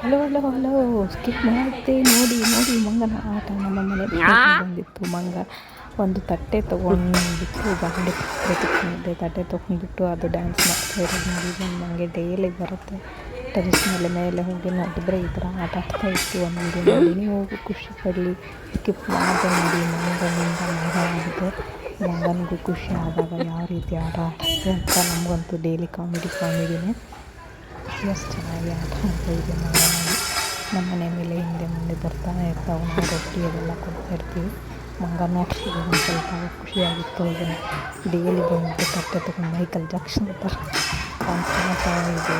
Hello hello hello skip ಮಾಡುತ್ತೆ ನೋಡಿ ನೋಡಿ ಮಂಗನ ಆಟ. ನಮ್ಮ ಮನೆ ಬಂದಿತ್ತು ಮಂಗ. ಒಂದು ತಟ್ಟೆ ತೊಗೊಂಡ್ಬಿಟ್ಟು ಬಾಂಡೆ ತಟ್ಟೆ ತೊಗೊಂಡಿದ್ದೆ ತಟ್ಟೆ ತೊಗೊಂಡ್ಬಿಟ್ಟು ಅದು ಡ್ಯಾನ್ಸ್ ಮಾಡ್ತಾ ಇರೋದು. ನೋಡಿ ನನಗೆ ಡೈಲಿ ಬರುತ್ತೆ. ಟೆರೆಸ್ ಮೇಲೆ ಮೇಲೆ ಹೋಗಿ ನೋಡಿದ್ರೆ ಈ ಥರ ಆಟ ಆಡ್ತಾ ಇತ್ತು ಒಂದು ನೋಡಿ. ನೀವು ಖುಷಿ ಪಡಲಿ. ಸ್ಕಿಪ್ ಮಾಡಿದೆ ನೋಡಿ ಮಂಗನಿಂದ ಮಗ ಆಗಿದೆ. ಮಂಗನಿಗೂ ಖುಷಿ ಆದಾಗ ಯಾವ ರೀತಿ ಆಟ ಆಡ್ತಾರೆ ಅಂತ ನಮಗಂತೂ ಡೈಲಿ ಕಾಮಿಡಿ ಕಾಮಿಡಿನೇ ಎಷ್ಟು ಚೆನ್ನಾಗಿ ಆಟ ಆಡ್ತಾ ಇದೆ ಮಂಗನಲ್ಲಿ ನಮ್ಮ ಮನೆ ಮೇಲೆ ಹಿಂದೆ ಮುಂದೆ ಬರ್ತಾನೆ ಇರ್ತಾವೆ. ನಾವು ರೊಟ್ಟಿ ಅದೆಲ್ಲ ಕೊಡ್ತಾಯಿರ್ತೀವಿ ಮಂಗ ನೋಡ್ಸಿ ಒಂದು ಸ್ವಲ್ಪ ಖುಷಿಯಾಗಿತ್ತು. ಇದನ್ನು ಡೈಲಿ ಬಂದು ತಟ್ಟೆ ತೊಗೊಂಡು ಮೈಕಲ್ ಜಕ್ಷನ್ ಥರ ಇದೆ.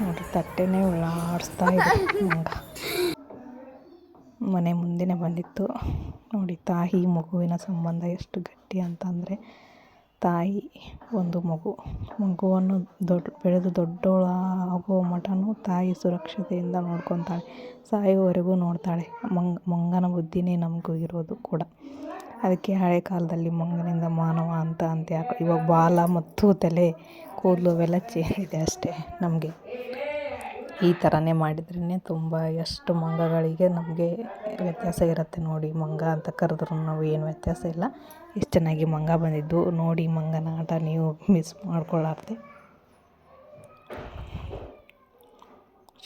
ನೋಡಿ, ತಟ್ಟೆನೇ ಉಳ್ಳಾಡಿಸ್ತಾ ಇದೆ ಮಂಗ. ಮನೆ ಮುಂದೆನೇ ಬಂದಿತ್ತು. ನೋಡಿ, ತಾಯಿ ಮಗುವಿನ ಸಂಬಂಧ ಎಷ್ಟು ಗಟ್ಟಿ ಅಂತಂದರೆ ತಾಯಿ ಒಂದು ಮಗು. ಮಗುವನ್ನು ದೊಡ್ಡ, ಬೆಳೆದು ದೊಡ್ಡೋಳು ಆಗೋ ಮಟನೂ ತಾಯಿ ಸುರಕ್ಷತೆಯಿಂದ ನೋಡ್ಕೊತಾಳೆ. ಸಾಯುವವರೆಗೂ ನೋಡ್ತಾಳೆ. ಮಂಗ, ಮಂಗನ ಬುದ್ಧಿನೇ ನಮಗೂ ಇರೋದು ಕೂಡ. ಅದಕ್ಕೆ ಹಳೆ ಕಾಲದಲ್ಲಿ ಮಂಗನಿಂದ ಮಾನವ ಅಂತ ಅಂತ ಯಾಕೆ ಇವಾಗ ಬಾಲ ಮತ್ತು ತಲೆ, ಕೂದಲು ಅವೆಲ್ಲ ಚೇಂಜ್ ಇದೆ ಅಷ್ಟೇ ನಮಗೆ. ಈ ಥರನೇ ಮಾಡಿದ್ರೇ ತುಂಬ ಎಷ್ಟು ಮಂಗಗಳಿಗೆ ನಮಗೆ ವ್ಯತ್ಯಾಸ ಇರುತ್ತೆ ನೋಡಿ. ಮಂಗ ಅಂತ ಕರೆದ್ರು ನಾವು ಏನು ವ್ಯತ್ಯಾಸ ಇಲ್ಲ. ಎಷ್ಟು ಚೆನ್ನಾಗಿ ಮಂಗ ಬಂದಿದ್ದು. ನೋಡಿ ಮಂಗನ ಆಟ ನೀವು ಮಿಸ್ ಮಾಡ್ಕೊಳ್ಳಾರ್ದೆ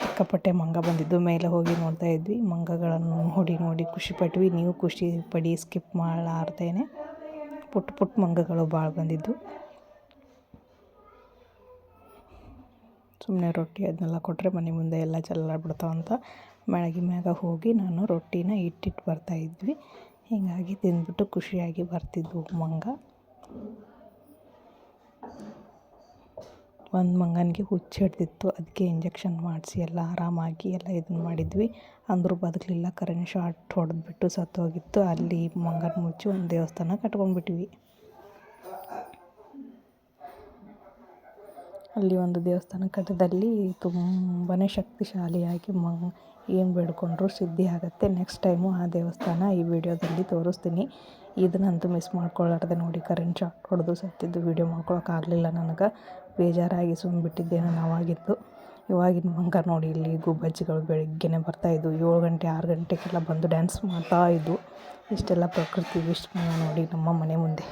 ಸಿಕ್ಕಾಪಟ್ಟೆ ಮಂಗ ಬಂದಿದ್ದು. ಮೇಲೆ ಹೋಗಿ ನೋಡ್ತಾ ಇದ್ವಿ. ಮಂಗಗಳನ್ನು ನೋಡಿ ನೋಡಿ ಖುಷಿ ಪಟ್ವಿ. ನೀವು ಖುಷಿ ಪಡಿ ಸ್ಕಿಪ್ ಮಾಡಲಾರ್ದೇ ಪುಟ್ಟ ಪುಟ್ಟ ಮಂಗಗಳು ಭಾಳ ಬಂದಿದ್ದು. ಸುಮ್ಮನೆ ರೊಟ್ಟಿ ಅದನ್ನೆಲ್ಲ ಕೊಟ್ಟರೆ ಮನೆ ಮುಂದೆ ಎಲ್ಲ ಚೆಲ್ಲಾಡ್ಬಿಡ್ತಾವಂತ ಮ್ಯಾಗಿ ಮ್ಯಾಗ ಹೋಗಿ ನಾನು ರೊಟ್ಟಿನ ಇಟ್ಟಿಟ್ಟು ಬರ್ತಾಯಿದ್ವಿ ಹೀಗಾಗಿ ತಿಂದ್ಬಿಟ್ಟು ಖುಷಿಯಾಗಿ ಬರ್ತಿದ್ವು ಮಂಗ ಒಂದು ಮಂಗನಿಗೆ ಹುಚ್ಚು ಹಿಡ್ದಿತ್ತು ಅದಕ್ಕೆ ಇಂಜೆಕ್ಷನ್ ಮಾಡಿಸಿ ಎಲ್ಲ ಆರಾಮಾಗಿ ಎಲ್ಲ ಇದನ್ನು ಮಾಡಿದ್ವಿ. ಅಂದರೂ ಬದುಕಲಿಲ್ಲ, ಕರೆಂಟ್ ಶಾರ್ಟ್ ಹೊಡೆದ್ಬಿಟ್ಟು ಸತ್ತೋಗಿತ್ತು. ಅಲ್ಲಿ ಮಂಗನ ಮುಚ್ಚಿ ಒಂದು ದೇವಸ್ಥಾನ ಕಟ್ಕೊಂಡ್ಬಿಟ್ವಿ. ಅಲ್ಲಿ ಒಂದು ದೇವಸ್ಥಾನ ಕಟ್ಟದಲ್ಲಿ ತುಂಬಾ ಶಕ್ತಿಶಾಲಿಯಾಗಿ ಮ, ಏನು ಬೇಡ್ಕೊಂಡ್ರೂ ಸಿದ್ಧಿ ಆಗುತ್ತೆ. ನೆಕ್ಸ್ಟ್ ಟೈಮು ಆ ದೇವಸ್ಥಾನ ಈ ವಿಡಿಯೋದಲ್ಲಿ ತೋರಿಸ್ತೀನಿ. ಇದನ್ನಂತೂ ಮಿಸ್ ಮಾಡ್ಕೊಳ್ಳಾರ್ದೆ ನೋಡಿ ಕರೆಂಟ್ ಶಾಕ್ ಹೊಡೆದು ಸತ್ತಿದ್ದು ವೀಡಿಯೋ ಮಾಡ್ಕೊಳಕ್ಕಾಗಲಿಲ್ಲ ನನಗೆ. ಬೇಜಾರಾಗಿ ಸುಮ್ಮನೆ ನಾವಾಗಿತ್ತು ಇವಾಗಿನ ಮಂಗ ನೋಡಿ, ಇಲ್ಲಿ ಗುಬ್ಬಜ್ಜಿಗಳು ಬೆಳಗ್ಗೆನೇ ಬರ್ತಾಯಿದ್ವು ಏಳು ಗಂಟೆ, ಆರು ಗಂಟೆಗೆಲ್ಲ ಬಂದು ಡ್ಯಾನ್ಸ್ ಮಾಡ್ತಾಯಿದ್ವು ಇಷ್ಟೆಲ್ಲ ಪ್ರಕೃತಿ ವಿಶ್ವ ನೋಡಿ ನಮ್ಮ ಮನೆ ಮುಂದೆ.